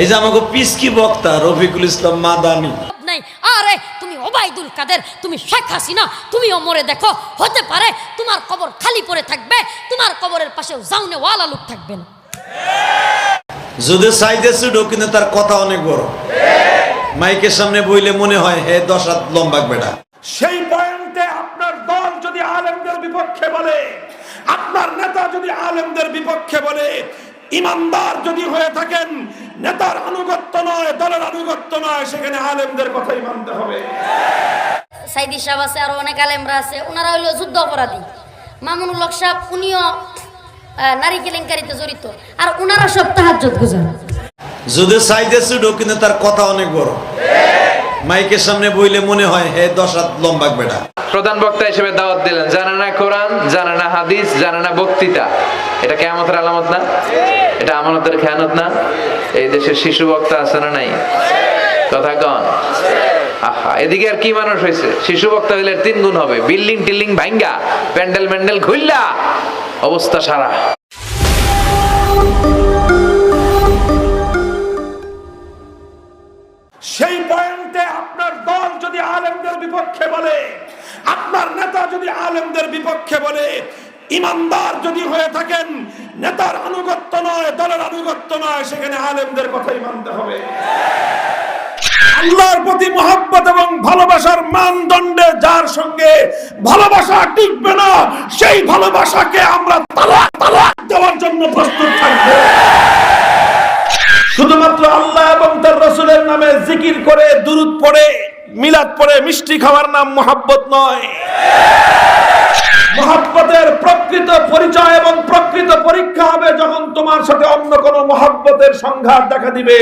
এই যে আমাকে পিসকি বক্তা রফিকুল ইসলাম মাদানি। নাই। আরে তুমি ওবায়দুল কাদের তুমি শেখ হাসিনা মরে দেখো। হতে পারে তোমার কবর খালি পড়ে থাকবে তোমার কবরের পাশেও জাউনে ওয়ালা লোক থাকবে না। যদি কিন্তু তার কথা অনেক বড়। মাইকের সামনে বইলে মনে হয় হে দশ হাত লম্বা বেটা। সেই পয়েন্টে আপনার দল যদি আলেমদের বিপক্ষে বলে আপনার নেতা যদি আলেমদের বিপক্ষে বলে ইমানদার যদি হয়ে থাকেন নেতার আনুগত্য নয় দলের আনুগত্য নয় সেখানে আলেমদের কথাই মানতে হবে। সাইদি সাহেব আছে আরও অনেক আলেমরা আছে ওনারা হইল যুদ্ধ অপরাধী। মামুনুল হক সাহেব উনিও নারী কেলেঙ্কারিতে জড়িত। আর ওনারা সব তাহাজ্জত গুজার যদি চাইতেছে কিন্তু তার কথা অনেক বড়। মাইকের সামনে বইলে মনে হয় হে দশ হাত লম্বা বেটা। প্রধান বক্তা হিসেবে দাওয়াত দিলেন। জানে না কোরআন জানে না হাদিস জানে না বক্তৃতা। এটা কেমতের আলামত না? এটা আমানতের খেয়ানত না? এই দেশের শিশু বক্তা আছে না নাই? কথা কন। আহা, এদিকে আর কি মানুষ হয়েছে শিশু বক্তা হইলে তিন গুণ হবে। বিল্ডিং টিল্ডিং ভাঙ্গা, প্যান্ডেল ম্যান্ডেল খুললা অবস্থা সারা। সেখানে আলেমদের কথাই মানতে হবে। আল্লাহর প্রতি মহব্বত এবং ভালোবাসার মানদণ্ডে যার সঙ্গে ভালোবাসা টিকবে না, সেই ভালোবাসাকে আমরা তালাক তালাক দেওয়ার জন্য প্রস্তুত থাকব। শুধুমাত্র আল্লাহ এবং তার রসুলের নামে জিকির করে, দুরুদ পড়ে, মিলাদ পড়ে, মিষ্টি খাওয়ার নাম মোহাব্বত নয়। মহাব্বতের প্রকৃত পরিচয় এবং প্রকৃত পরীক্ষা হবে যখন তোমার সাথে অন্য কোন মহাব্বতের সংঘাত দেখা দিবে।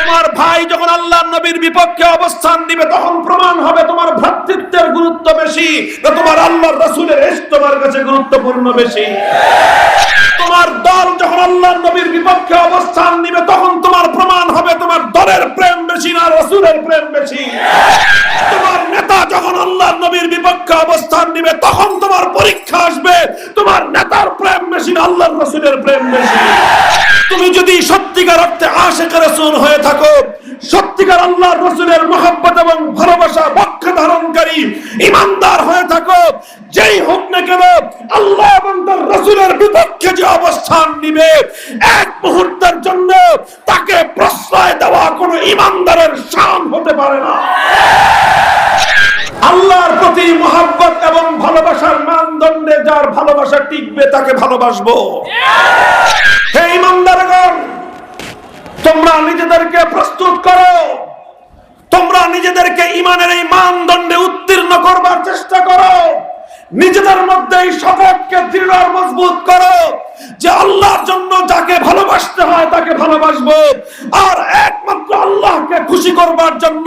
তোমার ভাই যখন আল্লাহ নবীর বিপক্ষে অবস্থান দিবে, তখন প্রমাণ হবে তোমার ভ্রাতৃত্বের গুরুত্ব বেশি না তোমার আল্লাহর রসুলের এস তোমার কাছে গুরুত্বপূর্ণ বেশি। তোমার দল যখন আল্লাহ নবীর বিপক্ষে অবস্থান নিবে তখন তোমার প্রমাণ হবে তোমার দলের প্রেম বেশি না রসুলের প্রেম বেশি তোমার নেতা যখন আল্লাহ নবীর বিপক্ষে অবস্থান নিবে তখন তোমার পরীক্ষা আসবে তোমার নেতার প্রেম বেশি না আল্লাহর রসুলের প্রেম বেশি তুমি যদি অর্থে আশেখ রসুল হয়ে থাকো। সত্যিকার আল্লাহ রসুলের মহাব্বত এবং ভালোবাসা বক্ষ ধারণকারী ইমানদার হয়ে থাকো। যেই হোক না কেন, আল্লাহ এবং তার রসুলের বিপক্ষে যে অবস্থান নিবে, এক মুহূর্তের জন্য তাকে প্রশ্রয় দেওয়া কোনো ইমানদারের শান হতে পারে না। আল্লাহর প্রতি মহাব্বত এবং ভালোবাসার মানদণ্ডে যার ভালোবাসা টিকবে, তাকে ভালোবাসবো। হে ইমানদারগণ তোমরা নিজেদেরকে প্রস্তুত করো। তোমরা নিজেদেরকে ইমানের এই মানদণ্ডে উত্তীর্ণ করবার চেষ্টা করো। নিজেদের মধ্যে এই শপথকে দৃঢ় আর মজবুত করো যে আল্লাহর জন্য যাকে ভালোবাসতে হয় তাকে ভালোবাসবো। আর একমাত্র আল্লাহকে খুশি করবার জন্য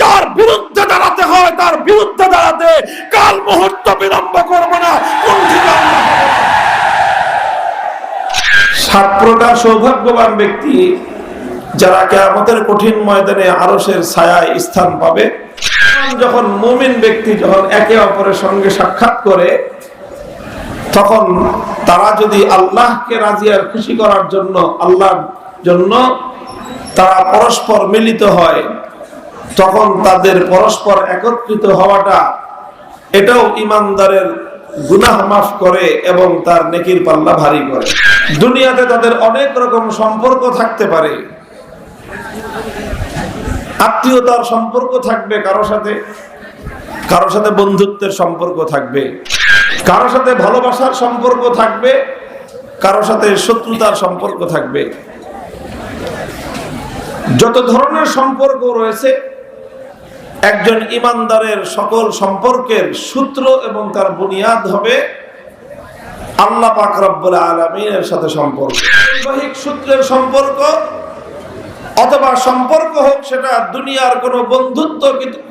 যার বিরুদ্ধে দাঁড়াতে হয় তার বিরুদ্ধে দাঁড়াতে কাল মুহূর্ত বিলম্ব করব না। সাত প্রকার সৌভাগ্যবান ব্যক্তি। যারা কেয়ামতের কঠিন ময়দানে আরসের ছায়ায় স্থান পাবে, যখন মুমিন ব্যক্তি যখন একে অপরের সঙ্গে সাক্ষাৎ করে, তখন তারা যদি আল্লাহকে রাজি আর খুশি করার জন্য, আল্লাহর জন্য তারা পরস্পর মিলিত হয়, তখন তাদের পরস্পর একত্রিত হওয়াটা এটাও ইমানদারের গুনাহ মাফ করে এবং তার নেকির পাল্লা ভারী করে। দুনিয়াতে তাদের অনেক রকম সম্পর্ক থাকতে পারে। আত্মীয়তার সম্পর্ক থাকবে কারও সাথে কারও সাথে বন্ধুত্বের সম্পর্ক থাকবে, কারও সাথে ভালোবাসার সম্পর্ক থাকবে, কারও সাথে শত্রুতার সম্পর্ক থাকবে। যত ধরনের সম্পর্ক রয়েছে, একজন ইমানদারের সকল সম্পর্কের সূত্র এবং তার বুনিয়াদ হবে আল্লাহ পাক রব্বুল আলমিনের সাথে সম্পর্ক। বৈবাহিক সূত্রের সম্পর্ক অথবা সম্পর্ক হোক, সেটা দুনিয়ার কোনো বন্ধুত্ব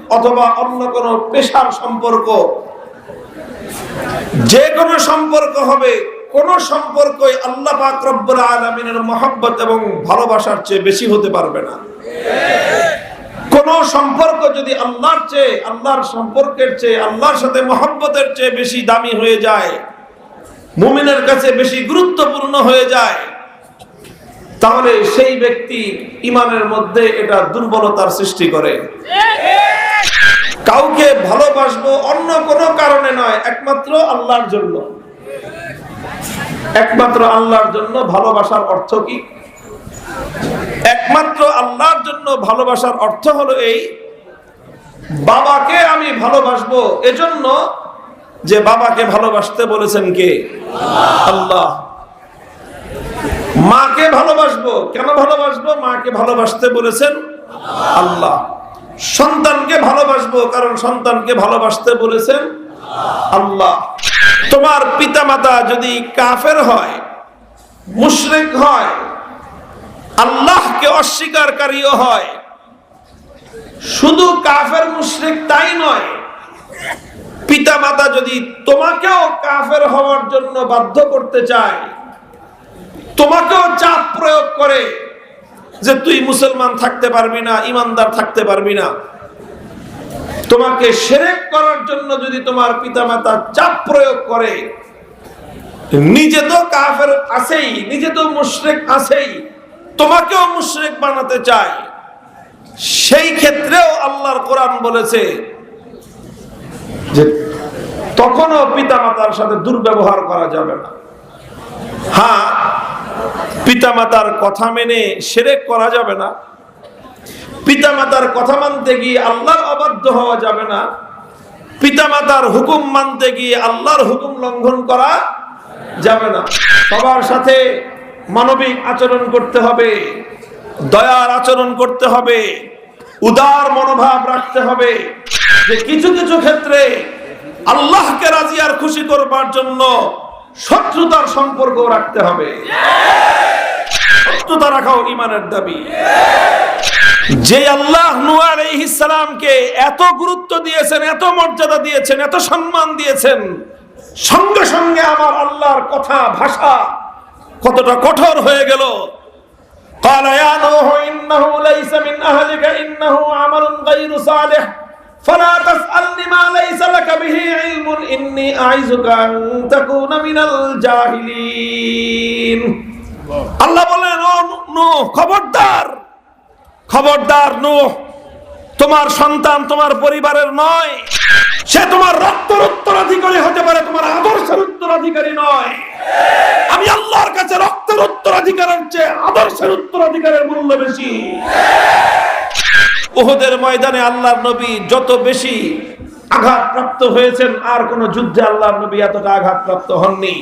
অথবা অন্য কোনো পেশার সম্পর্ক। যে কোনো সম্পর্ক হবে। কোন সম্পর্কই আল্লাহ পাক এবং ভালোবাসার চেয়ে বেশি হতে পারবে না। কোন সম্পর্ক যদি আল্লাহর চেয়ে আল্লাহর সম্পর্কের চেয়ে আল্লাহর সাথে মহব্বতের চেয়ে বেশি দামি হয়ে যায়, মুমিনের কাছে বেশি গুরুত্বপূর্ণ হয়ে যায় তাহলে সেই ব্যক্তি ইমানের মধ্যে এটা দুর্বলতার সৃষ্টি করে। কাউকে ভালোবাসবো অন্য কোনো কারণে নয়, একমাত্র আল্লাহর জন্য। একমাত্র আল্লাহর জন্য ভালোবাসার অর্থ কি? একমাত্র আল্লাহর জন্য ভালোবাসার অর্থ হলো এই, বাবাকে আমি ভালোবাসবো। এজন্য যে বাবাকে ভালোবাসতে বলেছেন কে? আল্লাহ। মাকে ভালোবাসবো? কেন ভালোবাসবো? মাকে ভালোবাসতে বলেছেন আল্লাহ। সন্তানকে ভালোবাসবো কারণ সন্তানকে ভালোবাসতে বলেছেন আল্লাহ। তোমার পিতামাতা যদি কাফের হয়, মুশরিক হয়, আল্লাহকে অস্বীকারকারীও হয়, শুধু কাফের মুশরিক তাই নয়, পিতামাতা যদি তোমাকেও কাফের হওয়ার জন্য বাধ্য করতে চায় তোমাকেও চাপ প্রয়োগ করে যে তুই মুসলমান থাকতে পারবি না, ইমানদার থাকতে পারবি না। তোমাকে সেরেক করার জন্য যদি তোমার পিতামাতা চাপ প্রয়োগ করে, নিজে তো কাফের আছেই, নিজে তো মুশরেক আছেই, তোমাকেও মুশরেক বানাতে চায়। সেই ক্ষেত্রেও আল্লাহর কোরআন বলেছে যে তখনও পিতামাতার সাথে দুর্ব্যবহার করা যাবে না। হ্যাঁ পিতামাতার কথা মেনে সেরেক করা যাবে না। পিতামাতার কথা মানতে গিয়ে আল্লাহর অবাধ্য হওয়া যাবে না। পিতামাতার হুকুম মানতে গিয়ে আল্লাহর হুকুম লঙ্ঘন করা যাবে না। সবার সাথে মানবিক আচরণ করতে হবে, দয়ার আচরণ করতে হবে, উদার মনোভাব রাখতে হবে যে কিছু কিছু ক্ষেত্রে আল্লাহকে রাজি আর খুশি করবার জন্য শত্রুতার সম্পর্ক রাখতে হবে শত্রুতা রাখাও ইমানের দাবি যে আল্লাহ নূহ আলাইহিস সালামকে এত গুরুত্ব দিয়েছেন এত মর্যাদা দিয়েছেন এত সম্মান দিয়েছেন সঙ্গে সঙ্গে আমার আল্লাহর কথা ভাষা কতটা কঠোর হয়ে গেল قال يا نوح إنه ليس من أهلك إنه عمل غير صالح فلا تسألني ما ليس لك به علم إني أعيذك أن تكون من الجاهلين আল্লাহ বলেন ও নূহ খবরদার খবরদার নূহ তোমার সন্তান তোমার পরিবারের নয় সে তোমার রক্তর উত্তরাধিকারী হতে পারে তোমার আদর্শের উত্তরাধিকারী নয় আমি আল্লাহর কাছে রক্তের উত্তরাধিকারের চেয়ে আদর্শের উত্তরাধিকারের মূল্য বেশি ওহদের ময়দানে আল্লাহর নবী যত বেশি আঘাতপ্রাপ্ত হয়েছেন, আর কোন যুদ্ধে আল্লাহর নবী এতটা আঘাতপ্রাপ্ত হননি।